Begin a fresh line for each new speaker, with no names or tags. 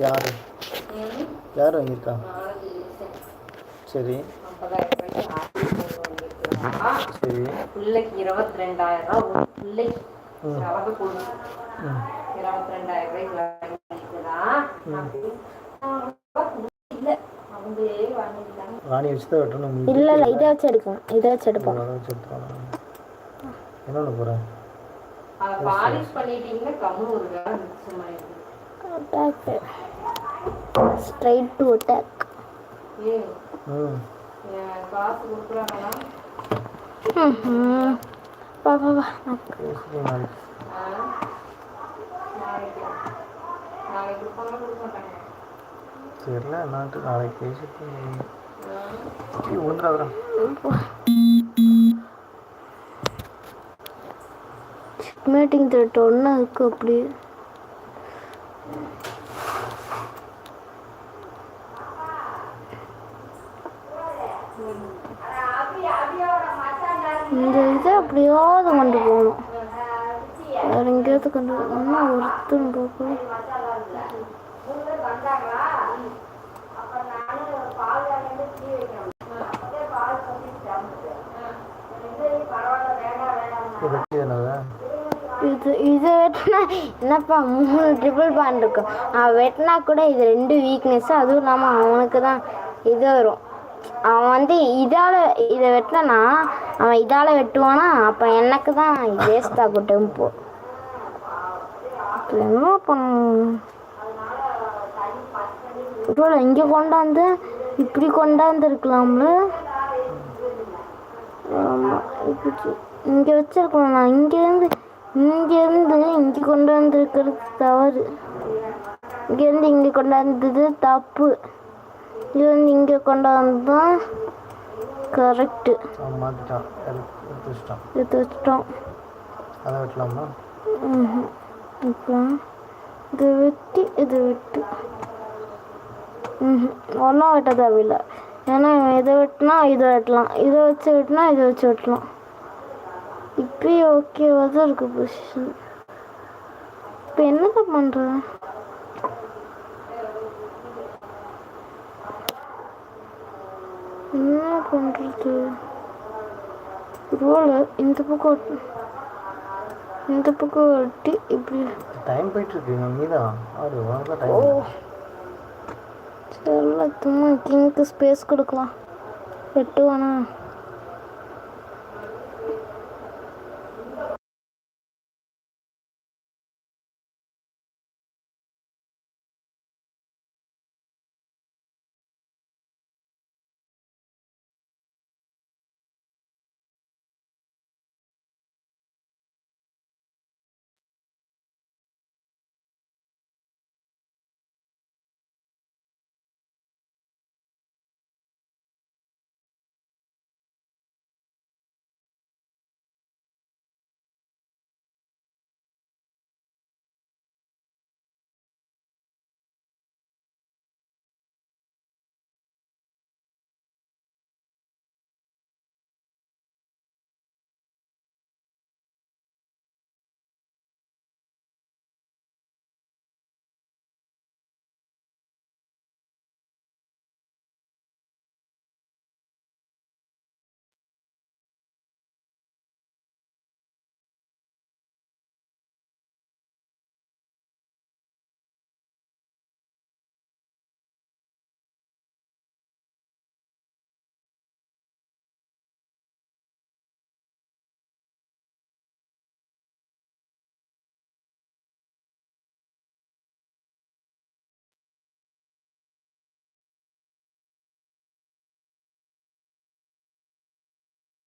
யார்? யார் வாங்கியிருக்கா? சரி. சரி.
பிள்ளைக்கு இருபத்தி ரெண்டாயிரம் ரூபா ஒரு பிள்ளைக்கு
ம்.
சவக பொண்ணு
ம்.
இருபத்தி ரெண்டாயிரம் ரூபாய்க்கு வாங்கியிருக்கிறான் இல்லை அவங்களே வாங்கியிருக்காங்க.
ராணி வச்சு தான் வெட்டணும்.
இல்லை இதை வச்சு எடுக்கும் இதை வச்சு எடுப்போம்.
என்ன போகிறேன்
அதை பாலிஷ் பண்ணிட்டீங்கன்னா கம்முன்னு ஒரு வேலை மிச்சமாயிடுது
அட்டாக் ஸ்ட்ரைட் டு அட்டாக்
என் காசு கொடுக்குறாங்கன்னா
வா
தெரியல என்னான்ட்டு நாளைக்கு பேசிட்டு விழுந்துடாதான்
மீட்டிங் த்ரெட் ஒன்றா இருக்கு அப்படி. இந்த இதை அப்படியாவது கொண்டு போகணும். வேற எங்கேயாவது கொண்டு இன்னும் ஒருத்தரும் பார்க்கல
இது
இது இது வெட்டினா என்னப்பா மூணு ட்ரிபிள் பாண்ட் இருக்கும் அவன் வெட்டினா கூட இது ரெண்டு வீக்னஸ் அதுவும் இல்லாமல் அவனுக்கு தான் இது வரும். அவன் வந்து இதால் இதை வெட்டினா அவன் இதால் வெட்டுவானா? அப்போ எனக்கு தான் வேஸ்ட் ஆகும் டெம்போ என்ன பண்ணும் இங்கே கொண்டாந்து இப்படி கொண்டாந்துருக்கலாம்ல ஆமாம் இப்படி இங்கே வச்சிருக்கணும். நான் இங்கேருந்து இங்கேருந்து இங்கே கொண்டு வந்திருக்கிறது தவறு. இங்கேருந்து இங்கே கொண்டாந்தது தப்பு. இது வந்து இங்கே கொண்டாந்து தான் கரெக்டு
எடுத்து
வச்சிட்டோம்
அதை வெட்டலாமா.
இப்போ இதை வெட்டி இதை வெட்டு. ம் ஒன்றும் வெட்ட தேவையில்லை. ஏன்னா இதை வெட்டினா இதை வெட்டலாம். இதை வச்சு வெட்டினா இதை வச்சு வெட்டலாம். இப்பயே ஓகேவாக தான் இருக்கு பொசிஷன் இப்போ என்னதான் பண்ணுறேன் என்ன பண்ணுறது ரோலை இந்த பக்கம் இந்த பக்கம் வெட்டி இப்படி.
டைம் போயிட்டு இருக்கு நீ தான் ஆடு
ஓ.
டைம்
சரில சும்மா கிங்க்கு ஸ்பேஸ் கொடுக்கலாம். வெட்டுவானா?